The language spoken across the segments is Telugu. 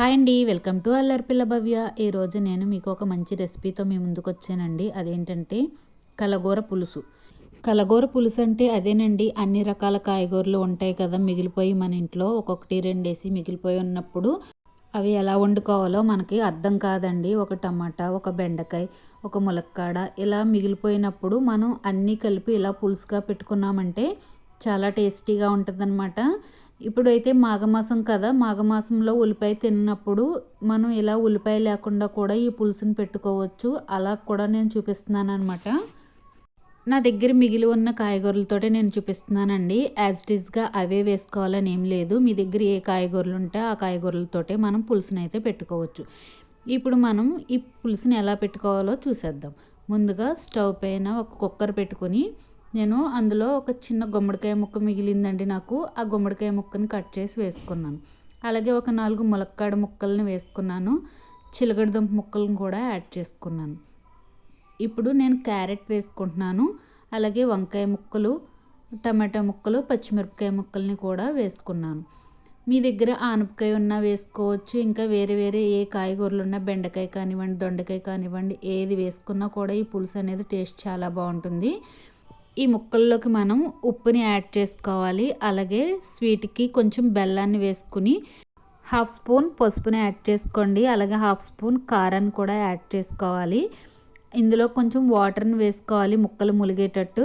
హాయ్ అండి వెల్కమ్ టు అల్లరిపిల్ల భవ్య. ఈరోజు నేను మీకు ఒక మంచి రెసిపీతో మీ ముందుకు వచ్చానండి. అదేంటంటే కలగూర పులుసు. కలగూర పులుసు అంటే అదేనండి అన్ని రకాల కాయగూరలు ఉంటాయి కదా మిగిలిపోయి మన ఇంట్లో ఒక్కొక్కటి రెండేసి మిగిలిపోయి ఉన్నప్పుడు అవి ఎలా వండుకోవాలో మనకి అర్థం కాదండి. ఒక టమాటా ఒక బెండకాయ ఒక ములక్కాడ ఇలా మిగిలిపోయినప్పుడు మనం అన్నీ కలిపి ఇలా పులుసుగా పెట్టుకున్నామంటే చాలా టేస్టీగా ఉంటుందన్నమాట. ఇప్పుడైతే మాఘమాసం కదా మాఘమాసంలో ఉల్లిపాయ తిన్నప్పుడు మనం ఇలా ఉల్లిపాయ లేకుండా కూడా ఈ పులుసుని పెట్టుకోవచ్చు. అలా కూడా నేను చూపిస్తున్నాను అనమాట నా దగ్గర మిగిలి ఉన్న కాయగూరలతోటే నేను చూపిస్తున్నానండి. యాజ్ ఇట్ ఈస్గా అవే వేసుకోవాలని ఏం లేదు. మీ దగ్గర ఏ కాయగూరలు ఉంటే ఆ కాయగూరలతోటే మనం పులుసుని అయితే పెట్టుకోవచ్చు. ఇప్పుడు మనం ఈ పులుసుని ఎలా పెట్టుకోవాలో చూసేద్దాం. ముందుగా స్టవ్ పైన ఒక కుక్కర్ పెట్టుకొని నేను అందులో ఒక చిన్న గుమ్మడికాయ ముక్క మిగిలిందండి నాకు. ఆ గుమ్మడికాయ ముక్కని కట్ చేసి వేసుకున్నాను. అలాగే ఒక నాలుగు ములక్కాడ ముక్కల్ని వేసుకున్నాను. చిలగడ దుంప ముక్కలను కూడా యాడ్ చేసుకున్నాను. ఇప్పుడు నేను క్యారెట్ వేసుకుంటున్నాను. అలాగే వంకాయ ముక్కలు టమాటా ముక్కలు పచ్చిమిరపకాయ ముక్కల్ని కూడా వేసుకున్నాను. మీ దగ్గర ఆనపకాయ ఉన్నా వేసుకోవచ్చు. ఇంకా వేరే వేరే ఏ కాయగూరలు ఉన్నా బెండకాయ కానివ్వండి దొండకాయ కానివ్వండి ఏది వేసుకున్నా కూడా ఈ పులుసు అనేది టేస్ట్ చాలా బాగుంటుంది. ఈ ముక్కల్లోకి మనం ఉప్పుని యాడ్ చేసుకోవాలి. అలాగే స్వీట్కి కొంచెం బెల్లాన్ని వేసుకుని హాఫ్ స్పూన్ పసుపుని యాడ్ చేసుకోండి. అలాగే హాఫ్ స్పూన్ కారాన్ని కూడా యాడ్ చేసుకోవాలి. ఇందులో కొంచెం వాటర్ని వేసుకోవాలి. ముక్కలు ములిగేటట్టు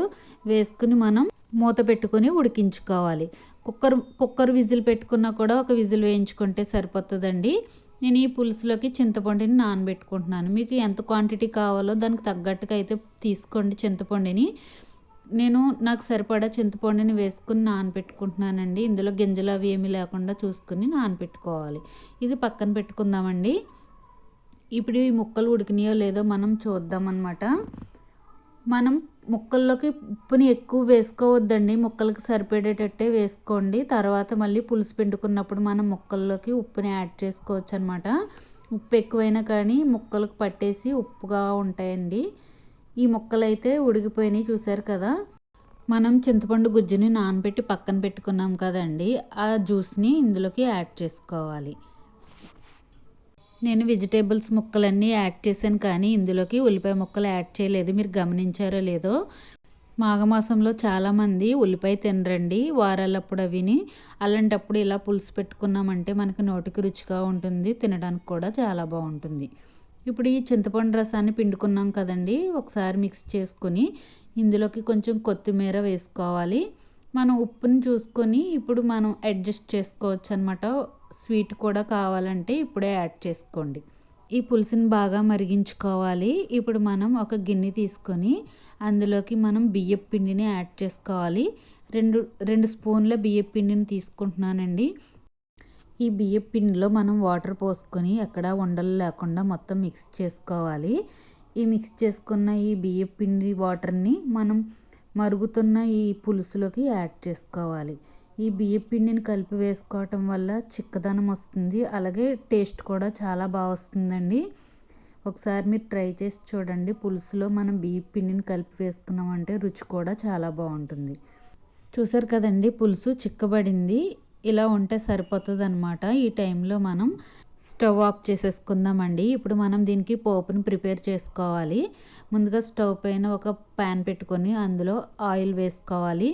వేసుకుని మనం మూత పెట్టుకుని ఉడికించుకోవాలి. కుక్కర్ కుక్కర్ విజిల్ పెట్టుకున్నా కూడా ఒక విజిల్ వేయించుకుంటే సరిపోతుందండి. నేను ఈ పులుసులోకి చింతపండుని నానబెట్టుకుంటున్నాను. మీకు ఎంత క్వాంటిటీ కావాలో దానికి తగ్గట్టుగా అయితే తీసుకోండి చింతపండుని. నేను నాకు సరిపడా చింతపండుని వేసుకుని నానబెట్టుకుంటున్నానండి ఇందులో గింజలు అవి ఏమీ లేకుండా చూసుకుని నానబెట్టుకోవాలి ఇది పక్కన పెట్టుకుందామండి. ఇప్పుడు ఈ ముక్కలు ఉడికినాయో లేదో మనం చూద్దామన్నమాట. మనం ముక్కల్లోకి ఉప్పుని ఎక్కువ వేసుకోవద్దండి. ముక్కలకి సరిపడేటట్టే వేసుకోండి. తర్వాత మళ్ళీ పులుసు పిండుకున్నప్పుడు మనం ముక్కల్లోకి ఉప్పుని యాడ్ చేసుకోవచ్చు అనమాట ఉప్పు ఎక్కువైనా కానీ ముక్కలకు పట్టేసి ఉప్పుగా ఉంటాయండి. ఈ ముక్కలు అయితే ఉడికిపోయినాయి చూసారు కదా? మనం చింతపండు గుజ్జుని నానబెట్టి పక్కన పెట్టుకున్నాం కదండి. ఆ జ్యూస్ని ఇందులోకి యాడ్ చేసుకోవాలి. నేను వెజిటేబుల్స్ ముక్కలన్నీ యాడ్ చేశాను కానీ ఇందులోకి ఉల్లిపాయ ముక్కలు యాడ్ చేయలేదు. మీరు గమనించారో లేదో? మాఘమాసంలో చాలామంది ఉల్లిపాయ తినరండి. వారాలప్పుడు అవిని. అలాంటప్పుడు ఇలా పులుసు పెట్టుకున్నామంటే మనకి నోటికి రుచిగా ఉంటుంది. తినడానికి కూడా చాలా బాగుంటుంది. ఇప్పుడు ఈ చింతపండు రసాన్ని పిండుకున్నాం కదండి ఒకసారి మిక్స్ చేసుకొని ఇందులోకి కొంచెం కొత్తిమీర వేసుకోవాలి. మనం ఉప్పుని చూసుకొని ఇప్పుడు మనం అడ్జస్ట్ చేసుకోవచ్చు అనమాట స్వీట్ కూడా కావాలంటే ఇప్పుడే యాడ్ చేసుకోండి. ఈ పులుసుని బాగా మరిగించుకోవాలి. ఇప్పుడు మనం ఒక గిన్నె తీసుకొని అందులోకి మనం బియ్యం పిండిని యాడ్ చేసుకోవాలి. రెండు రెండు స్పూన్ల బియ్యం పిండిని తీసుకుంటున్నానండి. ఈ బియ్యం పిండిలో మనం వాటర్ పోసుకొని ఎక్కడ ఉండలు లేకుండా మొత్తం మిక్స్ చేసుకోవాలి. ఈ మిక్స్ చేసుకున్న ఈ బియ్యం పిండి వాటర్ని మనం మరుగుతున్న ఈ పులుసులోకి యాడ్ చేసుకోవాలి. ఈ బియ్యం పిండిని కలిపి వేసుకోవటం వల్ల చిక్కదనం వస్తుంది. అలాగే టేస్ట్ కూడా చాలా బాగా వస్తుందండి. ఒకసారి మీరు ట్రై చేసి చూడండి. పులుసులో మనం బియ్యం పిండిని కలిపి వేసుకున్నామంటే రుచి కూడా చాలా బాగుంటుంది. చూసారు కదండి పులుసు చిక్కబడింది. ఇలా ఉంటే సరిపోతుంది అనమాట ఈ టైంలో మనం స్టవ్ ఆఫ్ చేసేసుకుందామండి. ఇప్పుడు మనం దీనికి పోపుని ప్రిపేర్ చేసుకోవాలి. ముందుగా స్టవ్ పైన ఒక ప్యాన్ పెట్టుకొని అందులో ఆయిల్ వేసుకోవాలి.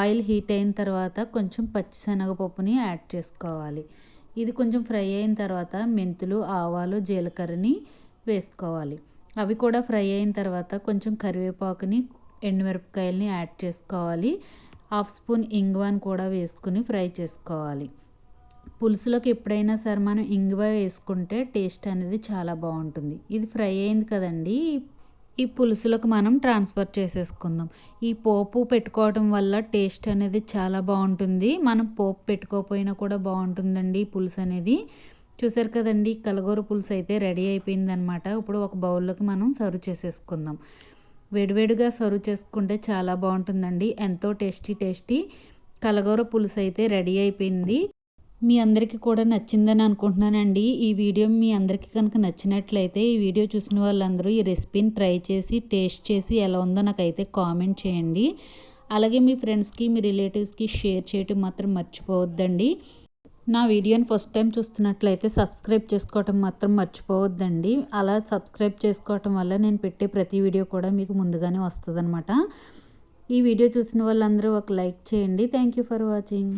ఆయిల్ హీట్ అయిన తర్వాత కొంచెం పచ్చిశనగపప్పుని యాడ్ చేసుకోవాలి. ఇది కొంచెం ఫ్రై అయిన తర్వాత మెంతులు ఆవాలు జీలకర్రని వేసుకోవాలి. అవి కూడా ఫ్రై అయిన తర్వాత కొంచెం కరివేపాకుని ఎండుమిరపకాయలని యాడ్ చేసుకోవాలి. హాఫ్ స్పూన్ ఇంగువని కూడా వేసుకుని ఫ్రై చేసుకోవాలి. పులుసులోకి ఎప్పుడైనా సరే మనం ఇంగువ వేసుకుంటే టేస్ట్ అనేది చాలా బాగుంటుంది. ఇది ఫ్రై అయింది కదండి. ఈ పులుసులకు మనం ట్రాన్స్ఫర్ చేసేసుకుందాం. ఈ పోపు పెట్టుకోవడం వల్ల టేస్ట్ అనేది చాలా బాగుంటుంది. మనం పోపు పెట్టుకోకపోయినా కూడా బాగుంటుందండి ఈ పులుసు అనేది. చూసారు కదండి కలగూర పులుసు అయితే రెడీ అయిపోయింది అనమాట ఇప్పుడు ఒక బౌల్లోకి మనం సర్వ్ చేసేసుకుందాం. వేడివేడిగా సర్వ్ చేసుకుంటే చాలా బాగుంటుందండి. ఎంతో టేస్టీ టేస్టీ. కలగూర పులుసు అయితే రెడీ అయిపోయింది. మీ అందరికీ కూడా నచ్చిందని అనుకుంటున్నానండి. ఈ వీడియో మీ అందరికీ కనుక నచ్చినట్లయితే ఈ వీడియో చూసిన వాళ్ళందరూ ఈ రెసిపీని ట్రై చేసి టేస్ట్ చేసి ఎలా ఉందో నాకైతే కామెంట్ చేయండి. అలాగే మీ ఫ్రెండ్స్కి మీ రిలేటివ్స్కి షేర్ చేయటం మాత్రం మర్చిపోవద్దండి. నా వీడియోని ఫస్ట్ టైం చూస్తున్నట్లయితే సబ్స్క్రైబ్ చేసుకోవటం మాత్రం మర్చిపోవద్దండి. అలా సబ్స్క్రైబ్ చేసుకోవటం వల్ల నేను పెట్టే ప్రతి వీడియో కూడా మీకు ముందుగానే వస్తుంది ఈ వీడియో చూసిన వాళ్ళందరూ ఒక లైక్ చేయండి. Thank you for watching.